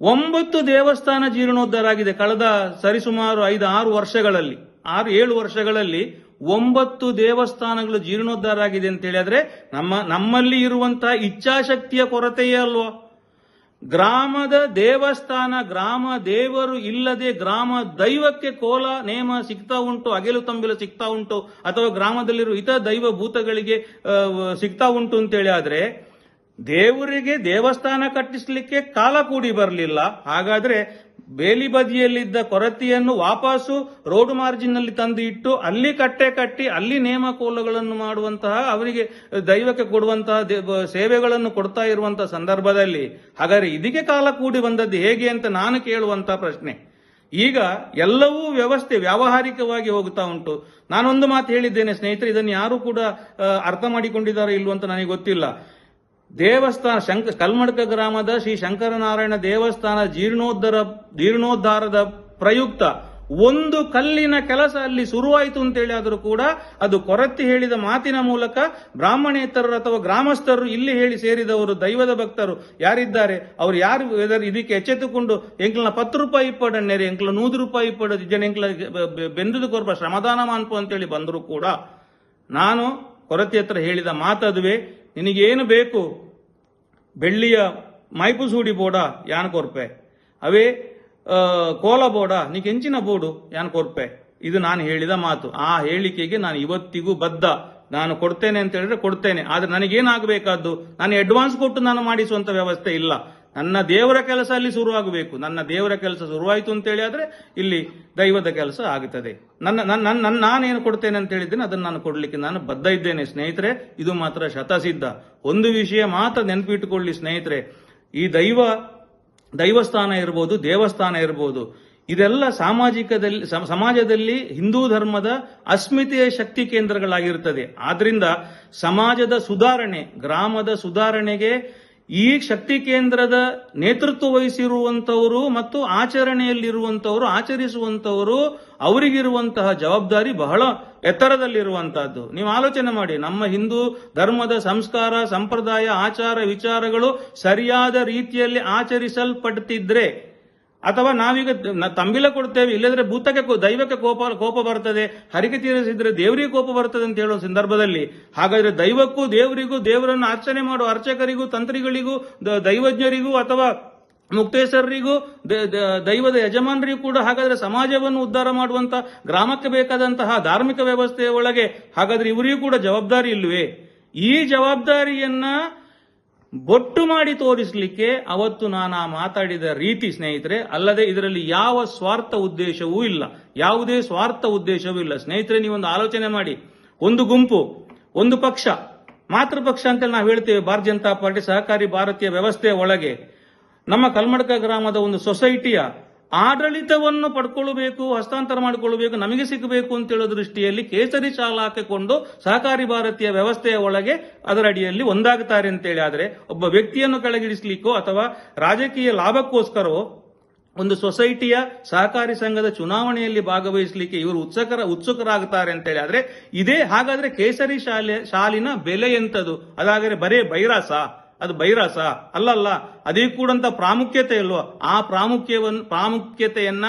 ಒಂಬತ್ತು ದೇವಸ್ಥಾನ ಜೀರ್ಣೋದ್ಧಾರ ಆಗಿದೆ. ಕಳೆದ ಸರಿಸುಮಾರು ಐದು, ಆರು ವರ್ಷಗಳಲ್ಲಿ, ಆರು, ಏಳು ವರ್ಷಗಳಲ್ಲಿ ಒಂಬತ್ತು ದೇವಸ್ಥಾನಗಳು ಜೀರ್ಣೋದ್ಧಾರ ಆಗಿದೆ ಅಂತ ಹೇಳಿದ್ರೆ ನಮ್ಮ, ನಮ್ಮಲ್ಲಿ ಇರುವಂತಹ ಇಚ್ಛಾಶಕ್ತಿಯ ಕೊರತೆಯೇ ಅಲ್ವಾ? ಗ್ರಾಮದ ದೇವಸ್ಥಾನ, ಗ್ರಾಮ ದೇವರು ಇಲ್ಲದೆ ಗ್ರಾಮ ದೈವಕ್ಕೆ ಕೋಲ, ನೇಮ ಸಿಗ್ತಾ ಉಂಟು, ಅಗೆಲು ತಂಬಿಲು ಸಿಗ್ತಾ ಉಂಟು, ಅಥವಾ ಗ್ರಾಮದಲ್ಲಿರುವ ಇತರ ದೈವ ಭೂತಗಳಿಗೆ ಸಿಗ್ತಾ ಉಂಟು ಅಂತೇಳಿ ಆದ್ರೆ, ದೇವರಿಗೆ ದೇವಸ್ಥಾನ ಕಟ್ಟಿಸಲಿಕ್ಕೆ ಕಾಲ ಕೂಡಿ ಬರಲಿಲ್ಲ. ಹಾಗಾದ್ರೆ ಬೇಲಿ ಬದಿಯಲ್ಲಿದ್ದ ಕೊರತೆಯನ್ನು ವಾಪಸ್ಸು ರೋಡ್ ಮಾರ್ಜಿನ್ನಲ್ಲಿ ತಂದು ಇಟ್ಟು ಅಲ್ಲಿ ಕಟ್ಟೆ ಕಟ್ಟಿ ಅಲ್ಲಿ ನೇಮಕೋಲಗಳನ್ನು ಮಾಡುವಂತಹ ಅವರಿಗೆ ದೈವಕ್ಕೆ ಕೊಡುವಂತಹ ಸೇವೆಗಳನ್ನು ಕೊಡ್ತಾ ಇರುವಂತಹ ಸಂದರ್ಭದಲ್ಲಿ ಹಾಗಾದ್ರೆ ಇದಕ್ಕೆ ಕಾಲ ಕೂಡಿ ಬಂದದ್ದು ಹೇಗೆ ಅಂತ ನಾನು ಕೇಳುವಂತಹ ಪ್ರಶ್ನೆ. ಈಗ ಎಲ್ಲವೂ ವ್ಯವಸ್ಥೆ ವ್ಯಾವಹಾರಿಕವಾಗಿ ಹೋಗ್ತಾ ಉಂಟು. ನಾನೊಂದು ಮಾತು ಹೇಳಿದ್ದೇನೆ, ಸ್ನೇಹಿತರೆ, ಇದನ್ನು ಯಾರು ಕೂಡ ಅರ್ಥ ಮಾಡಿಕೊಂಡಿದ್ದಾರೆ ಇಲ್ವೋ ಅಂತ ನನಗೆ ಗೊತ್ತಿಲ್ಲ. ದೇವಸ್ಥಾನ ಶಂಕ, ಕಲ್ಮಡ್ಕ ಗ್ರಾಮದ ಶ್ರೀ ಶಂಕರನಾರಾಯಣ ದೇವಸ್ಥಾನ ಜೀರ್ಣೋದ್ಧಾರ, ಜೀರ್ಣೋದ್ಧಾರದ ಪ್ರಯುಕ್ತ. ಒಂದು ಕಲ್ಲಿನ ಕೆಲಸ ಅಲ್ಲಿ ಶುರುವಾಯಿತು ಅಂತೇಳಿ ಆದರೂ ಕೂಡ ಅದು ಕೊರತೆ ಹೇಳಿದ ಮಾತಿನ ಮೂಲಕ ಬ್ರಾಹ್ಮಣೇತರರು ಅಥವಾ ಗ್ರಾಮಸ್ಥರು ಇಲ್ಲಿ ಹೇಳಿ ಸೇರಿದವರು, ದೈವದ ಭಕ್ತರು ಯಾರಿದ್ದಾರೆ? ಅವರು ಯಾರು? ಇದಕ್ಕೆ ಎಚ್ಚೆತ್ತುಕೊಂಡು ಎಂಕ್ಲನ ಪತ್ತು ರೂಪಾಯಿ ಇಪ್ಪಡನ್ನೇರಿ ಎಂಕ್ಲ ನೂರು ರೂಪಾಯಿ ಇಪ್ಪಡ ಜನ ಎಂಕ್ಲ ಬೆಂದದ ಕೊರ್ಪ ಶ್ರಮದಾನ ಮಾನ್ಪು ಅಂತೇಳಿ ಬಂದರೂ ಕೂಡ ನಾನು ಕೊರತೆ ಹತ್ರ ಹೇಳಿದ ಮಾತದುವೆ ನಿನಗೇನು ಬೇಕು? ಬೆಳ್ಳಿಯ ಮೈಪು ಸೂಡಿ ಬೋಡ ಯಾನ್ ಕೊರ್ಪೆ ಅವೇ ಕೋಲ ಬೋಡ ನೀ ಕೆಂಚಿನ ಬೋಡು ಯಾನ್ ಕೊರ್ಪೆ ಇದು ನಾನು ಹೇಳಿದ ಮಾತು. ಆ ಹೇಳಿಕೆಗೆ ನಾನು ಇವತ್ತಿಗೂ ಬದ್ಧ. ನಾನು ಕೊಡ್ತೇನೆ ಅಂತ ಹೇಳಿದ್ರೆ ಕೊಡ್ತೇನೆ. ಆದ್ರೆ ನನಗೇನಾಗಬೇಕಾದ್ದು? ನಾನು ಅಡ್ವಾನ್ಸ್ ಕೊಟ್ಟು ನಾನು ಮಾಡಿಸುವಂಥ ವ್ಯವಸ್ಥೆ ಇಲ್ಲ. ನನ್ನ ದೇವರ ಕೆಲಸ ಅಲ್ಲಿ ಶುರುವಾಗಬೇಕು. ನನ್ನ ದೇವರ ಕೆಲಸ ಶುರುವಾಯಿತು ಅಂತೇಳಿ ಆದ್ರೆ ಇಲ್ಲಿ ದೈವದ ಕೆಲಸ ಆಗುತ್ತದೆ. ನನ್ನ ನನ್ನ, ನನ್ನ- ನನ್ನ ಕೊಡ್ತೇನೆ ಅಂತ ಹೇಳಿದ್ದೇನೆ ಅದನ್ನು ನಾನು ಕೊಡಲಿಕ್ಕೆ ನಾನು ಬದ್ಧ ಇದ್ದೇನೆ. ಸ್ನೇಹಿತರೆ, ಇದು ಮಾತ್ರ ಶತಸಿದ್ಧ. ಒಂದು ವಿಷಯ ಮಾತ್ರ ನೆನಪಿಟ್ಟುಕೊಳ್ಳಿ ಸ್ನೇಹಿತರೆ. ಈ ದೈವ, ದೈವಸ್ಥಾನ ಇರ್ಬೋದು, ದೇವಸ್ಥಾನ ಇರ್ಬೋದು, ಇದೆಲ್ಲ ಸಾಮಾಜಿಕದಲ್ಲಿ, ಸಮ- ಸಮಾಜದಲ್ಲಿ ಹಿಂದೂ ಧರ್ಮದ ಅಸ್ಮಿತೆಯ ಶಕ್ತಿ ಕೇಂದ್ರಗಳಾಗಿರುತ್ತದೆ ಆದ್ರಿಂದ ಸಮಾಜದ ಸುಧಾರಣೆ, ಗ್ರಾಮದ ಸುಧಾರಣೆಗೆ ಈ ಶಕ್ತಿ ಕೇಂದ್ರದ ನೇತೃತ್ವ ವಹಿಸಿರುವಂತವರು ಮತ್ತು ಆಚರಣೆಯಲ್ಲಿರುವಂತವರು, ಆಚರಿಸುವಂತವರು, ಅವರಿಗಿರುವಂತಹ ಜವಾಬ್ದಾರಿ ಬಹಳ ಎತ್ತರದಲ್ಲಿರುವಂತಹದ್ದು. ನೀವು ಆಲೋಚನೆ ಮಾಡಿ, ನಮ್ಮ ಹಿಂದೂ ಧರ್ಮದ ಸಂಸ್ಕಾರ, ಸಂಪ್ರದಾಯ, ಆಚಾರ ವಿಚಾರಗಳು ಸರಿಯಾದ ರೀತಿಯಲ್ಲಿ ಆಚರಿಸಲ್ಪಡ್ತಿದ್ರೆ ಅಥವಾ ನಾವೀಗ ತಂಬಿಲ ಕೊಡ್ತೇವೆ ಇಲ್ಲದ್ರೆ ಭೂತಕ್ಕೆ ದೈವಕ್ಕೆ ಕೋಪ ಕೋಪ ಬರ್ತದೆ, ಹರಿಕೆ ತೀರಿಸಿದ್ರೆ ದೇವರಿಗೆ ಕೋಪ ಬರ್ತದೆ ಅಂತ ಹೇಳುವ ಸಂದರ್ಭದಲ್ಲಿ, ಹಾಗಾದ್ರೆ ದೈವಕ್ಕೂ ದೇವರಿಗೂ, ದೇವರನ್ನು ಅರ್ಚನೆ ಮಾಡುವ ಅರ್ಚಕರಿಗೂ, ತಂತ್ರಿಗಳಿಗೂ ದೈವಜ್ಞರಿಗೂ ಅಥವಾ ಮುಕ್ತೇಶ್ವರರಿಗೂ ದೈವದ ಯಜಮಾನರಿಗೂ ಕೂಡ ಹಾಗಾದ್ರೆ ಸಮಾಜವನ್ನು ಉದ್ಧಾರ ಮಾಡುವಂತಹ ಗ್ರಾಮಕ್ಕೆ ಬೇಕಾದಂತಹ ಧಾರ್ಮಿಕ ವ್ಯವಸ್ಥೆಯ ಒಳಗೆ, ಹಾಗಾದ್ರೆ ಇವರಿಗೂ ಕೂಡ ಜವಾಬ್ದಾರಿ ಇಲ್ವೇ ಈ ಜವಾಬ್ದಾರಿಯನ್ನ ಬೊಟ್ಟು ಮಾಡಿ ತೋರಿಸಲಿಕ್ಕೆ ಅವತ್ತು ನಾನು ಆ ಮಾತಾಡಿದ ರೀತಿ ಸ್ನೇಹಿತರೆ, ಅಲ್ಲದೆ ಇದರಲ್ಲಿ ಯಾವ ಸ್ವಾರ್ಥ ಉದ್ದೇಶವೂ ಇಲ್ಲ. ಯಾವುದೇ ಸ್ವಾರ್ಥ ಉದ್ದೇಶವೂ ಇಲ್ಲ. ಸ್ನೇಹಿತರೆ, ನೀವೊಂದು ಆಲೋಚನೆ ಮಾಡಿ. ಒಂದು ಗುಂಪು, ಒಂದು ಪಕ್ಷ, ಮಾತೃಪಕ್ಷ ಅಂತ ನಾವು ಹೇಳ್ತೇವೆ ಭಾರತೀಯ ಜನತಾ ಪಾರ್ಟಿ ಸಹಕಾರಿ ಭಾರತೀಯ ವ್ಯವಸ್ಥೆಯ ಒಳಗೆ. ನಮ್ಮ ಕಲ್ಮಡ್ಕ ಗ್ರಾಮದ ಒಂದು ಸೊಸೈಟಿಯ ಆಡಳಿತವನ್ನು ಪಡ್ಕೊಳ್ಳಬೇಕು ಹಸ್ತಾಂತರ ಮಾಡಿಕೊಳ್ಳಬೇಕು ನಮಗೆ ಸಿಗಬೇಕು ಅಂತ ಹೇಳೋ ದೃಷ್ಟಿಯಲ್ಲಿ ಕೇಸರಿ ಶಾಲ ಹಾಕಿಕೊಂಡು ಸಹಕಾರಿ ಭಾರತೀಯ ವ್ಯವಸ್ಥೆಯ ಒಳಗೆ ಅದರ ಅಡಿಯಲ್ಲಿ ಒಂದಾಗುತ್ತಾರೆ ಅಂತೇಳಿ. ಆದರೆ ಒಬ್ಬ ವ್ಯಕ್ತಿಯನ್ನು ಕೆಳಗಿಳಿಸಲಿಕ್ಕೋ ಅಥವಾ ರಾಜಕೀಯ ಲಾಭಕ್ಕೋಸ್ಕರವೋ ಒಂದು ಸೊಸೈಟಿಯ ಸಹಕಾರಿ ಸಂಘದ ಚುನಾವಣೆಯಲ್ಲಿ ಭಾಗವಹಿಸಲಿಕ್ಕೆ ಇವರು ಉತ್ಸುಕರ ಉತ್ಸುಕರಾಗುತ್ತಾರೆ ಅಂತೇಳಿ. ಆದರೆ ಇದೇ ಹಾಗಾದ್ರೆ ಕೇಸರಿ ಶಾಲೆ, ಶಾಲಿನ ಬೆಲೆ ಎಂತದು ಅದಾದರೆ ಬರೇ ಬೈರಾಸ. ಅದು ಬೈರಾಸ. ಅಲ್ಲಲ್ಲ ಅದೇ ಕೂಡಂತ ಪ್ರಾಮುಖ್ಯತೆ ಇಲ್ವೋ, ಆ ಪ್ರಾಮುಖ್ಯವನ್ನು, ಪ್ರಾಮುಖ್ಯತೆಯನ್ನ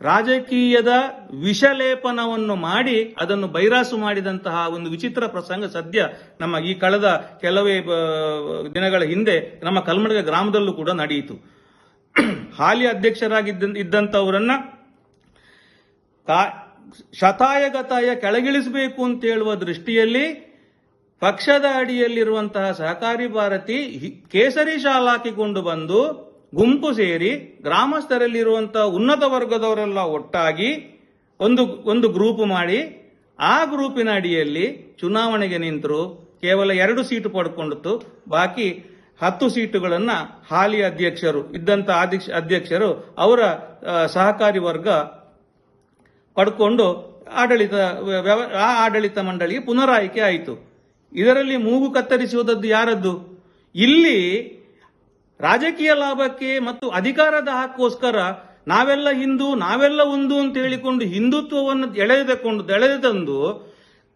ರಾಜಕೀಯದ ವಿಷಲೇಪನವನ್ನು ಮಾಡಿ ಅದನ್ನು ಬೈರಾಸು ಮಾಡಿದಂತಹ ಒಂದು ವಿಚಿತ್ರ ಪ್ರಸಂಗ ಸದ್ಯ ನಮ್ಮ ಈ ಕಳೆದ ಕೆಲವೇ ದಿನಗಳ ಹಿಂದೆ ನಮ್ಮ ಕಲ್ಮಡಗ ಗ್ರಾಮದಲ್ಲೂ ಕೂಡ ನಡೆಯಿತು. ಹಾಲಿ ಅಧ್ಯಕ್ಷರಾಗಿದ್ದ ಇದ್ದಂಥವರನ್ನ ಶತಾಯಗತಾಯ ಕೆಳಗಿಳಿಸಬೇಕು ಅಂತ ಹೇಳುವ ದೃಷ್ಟಿಯಲ್ಲಿ ಪಕ್ಷದ ಅಡಿಯಲ್ಲಿರುವಂತಹ ಸಹಕಾರಿ ಭಾರತಿ ಕೇಸರಿ ಶಾಲಾಕಿಕೊಂಡು ಬಂದು ಗುಂಪು ಸೇರಿ ಗ್ರಾಮಸ್ಥರಲ್ಲಿರುವಂತಹ ಉನ್ನತ ವರ್ಗದವರೆಲ್ಲ ಒಟ್ಟಾಗಿ ಒಂದು ಒಂದು ಗ್ರೂಪ್ ಮಾಡಿ ಆ ಗ್ರೂಪಿನ ಅಡಿಯಲ್ಲಿ ಚುನಾವಣೆಗೆ ನಿಂತರು. ಕೇವಲ ಎರಡು ಸೀಟು ಪಡ್ಕೊಂಡಿತ್ತು. ಬಾಕಿ ಹತ್ತು ಸೀಟುಗಳನ್ನು ಹಾಲಿ ಅಧ್ಯಕ್ಷರು ಅಧ್ಯಕ್ಷ ಅಧ್ಯಕ್ಷರು ಅವರ ಸಹಕಾರಿ ವರ್ಗ ಪಡ್ಕೊಂಡು ಆಡಳಿತ ಆ ಆಡಳಿತ ಮಂಡಳಿಗೆ ಪುನರಾಯ್ಕೆ ಆಯಿತು. ಇದರಲ್ಲಿ ಮೂಗು ಕತ್ತರಿಸುವುದದ್ದು ಯಾರದ್ದು? ಇಲ್ಲಿ ರಾಜಕೀಯ ಲಾಭಕ್ಕೆ ಮತ್ತು ಅಧಿಕಾರದ ಹಕ್ಕೋಸ್ಕರ ನಾವೆಲ್ಲ ಹಿಂದೂ, ನಾವೆಲ್ಲ ಒಂದು ಅಂತ ಹೇಳಿಕೊಂಡು ಹಿಂದುತ್ವವನ್ನು ಎಳೆದುಕೊಂಡು ಎಳೆದು ತಂದು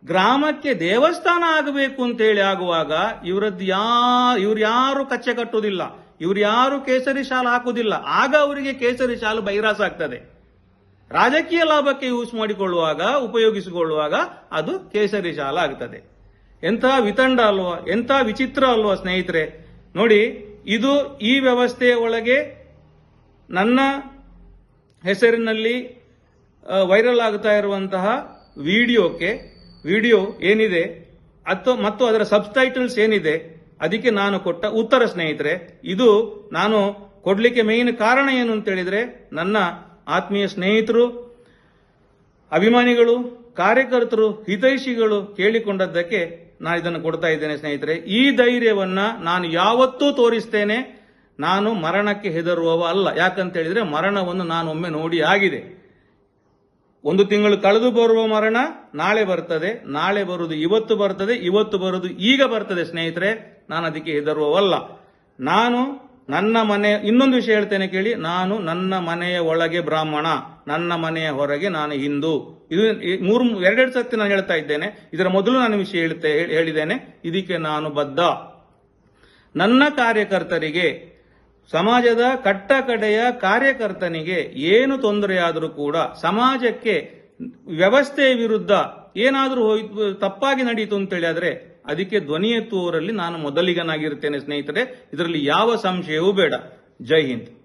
ಗ್ರಾಮಕ್ಕೆ ದೇವಸ್ಥಾನ ಆಗಬೇಕು ಅಂತ ಹೇಳಿ ಆಗುವಾಗ ಇವರದ್ದು ಯಾ, ಇವ್ರು ಯಾರು ಕಚ್ಚೆ ಕಟ್ಟುವುದಿಲ್ಲ, ಇವ್ರು ಯಾರು ಕೇಸರಿ ಶಾಲು ಹಾಕುವುದಿಲ್ಲ, ಆಗ ಅವರಿಗೆ ಕೇಸರಿ ಶಾಲು ಬೈರಾಸ ಆಗ್ತದೆ. ರಾಜಕೀಯ ಲಾಭಕ್ಕೆ ಯೂಸ್ ಮಾಡಿಕೊಳ್ಳುವಾಗ, ಉಪಯೋಗಿಸಿಕೊಳ್ಳುವಾಗ ಅದು ಕೇಸರಿ ಶಾಲ ಆಗ್ತದೆ. ಎಂಥ ವಿತಂಡ ಅಲ್ವಾ, ಎಂಥ ವಿಚಿತ್ರ ಅಲ್ವಾ ಸ್ನೇಹಿತರೆ? ನೋಡಿ, ಇದು ಈ ವ್ಯವಸ್ಥೆಯ ಒಳಗೆ ನನ್ನ ಹೆಸರಿನಲ್ಲಿ ವೈರಲ್ ಆಗ್ತಾ ಇರುವಂತಹ ವಿಡಿಯೋಕ್ಕೆ, ವಿಡಿಯೋ ಏನಿದೆ, ಅಥವಾ ಮತ್ತು ಅದರ ಸಬ್ಟೈಟಲ್ಸ್ ಏನಿದೆ, ಅದಕ್ಕೆ ನಾನು ಕೊಟ್ಟ ಉತ್ತರ ಸ್ನೇಹಿತರೆ, ಇದು ನಾನು ಕೊಡಲಿಕ್ಕೆ ಮೇನ್ ಕಾರಣ ಏನು ಅಂತ ಹೇಳಿದ್ರೆ, ನನ್ನ ಆತ್ಮೀಯ ಸ್ನೇಹಿತರು, ಅಭಿಮಾನಿಗಳು, ಕಾರ್ಯಕರ್ತರು, ಹಿತೈಷಿಗಳು ಕೇಳಿಕೊಂಡದ್ದಕ್ಕೆ ನಾನು ಇದನ್ನು ಕೊಡ್ತಾ ಇದ್ದೇನೆ ಸ್ನೇಹಿತರೆ, ಈ ಧೈರ್ಯವನ್ನ ನಾನು ಯಾವತ್ತೂ ತೋರಿಸ್ತೇನೆ, ನಾನು ಮರಣಕ್ಕೆ ಹೆದರುವವ ಅಲ್ಲ. ಯಾಕಂತ ಹೇಳಿದ್ರೆ ಮರಣವನ್ನು ನಾನು ಒಮ್ಮೆ ನೋಡಿ ಆಗಿದೆ. ಒಂದು ತಿಂಗಳು ಕಳೆದು ಬರುವ ಮರಣ, ನಾಳೆ ಬರ್ತದೆ, ನಾಳೆ ಬರುವುದು ಇವತ್ತು ಬರ್ತದೆ, ಇವತ್ತು ಬರುವುದು ಈಗ ಬರ್ತದೆ ಸ್ನೇಹಿತರೆ, ನಾನು ಅದಕ್ಕೆ ಹೆದರುವವಲ್ಲ. ನಾನು ನನ್ನ ಮನೆ, ಇನ್ನೊಂದು ವಿಷಯ ಹೇಳ್ತೇನೆ ಕೇಳಿ, ನಾನು ನನ್ನ ಮನೆಯ ಒಳಗೆ ಬ್ರಾಹ್ಮಣ, ನನ್ನ ಮನೆಯ ಹೊರಗೆ ನಾನು ಹಿಂದೂ. ಇದು ಮೂರು ಎರಡೆರಡು ಸತಿ ನಾನು ಹೇಳ್ತಾ ಇದ್ದೇನೆ. ಇದರ ಮೊದಲು ನಾನು ವಿಷಯ ಹೇಳುತ್ತೆ ಹೇಳಿದ್ದೇನೆ. ಇದಕ್ಕೆ ನಾನು ಬದ್ಧ. ನನ್ನ ಕಾರ್ಯಕರ್ತರಿಗೆ, ಸಮಾಜದ ಕಟ್ಟ ಕಡೆಯ ಕಾರ್ಯಕರ್ತನಿಗೆ ಏನು ತೊಂದರೆಯಾದರೂ ಕೂಡ ಸಮಾಜಕ್ಕೆ ವ್ಯವಸ್ಥೆಯ ವಿರುದ್ಧ ಏನಾದರೂ ಹೋಯ್ತು ತಪ್ಪಾಗಿ ನಡೆಯಿತು ಅಂತೇಳಿ ಆದರೆ ಅದಕ್ಕೆ ಧ್ವನಿ ಎತ್ತುವವರಲ್ಲಿ ನಾನು ಮೊದಲಿಗನಾಗಿರ್ತೇನೆ ಸ್ನೇಹಿತರೆ. ಇದರಲ್ಲಿ ಯಾವ ಸಂಶಯವೂ ಬೇಡ. ಜೈ ಹಿಂದ್.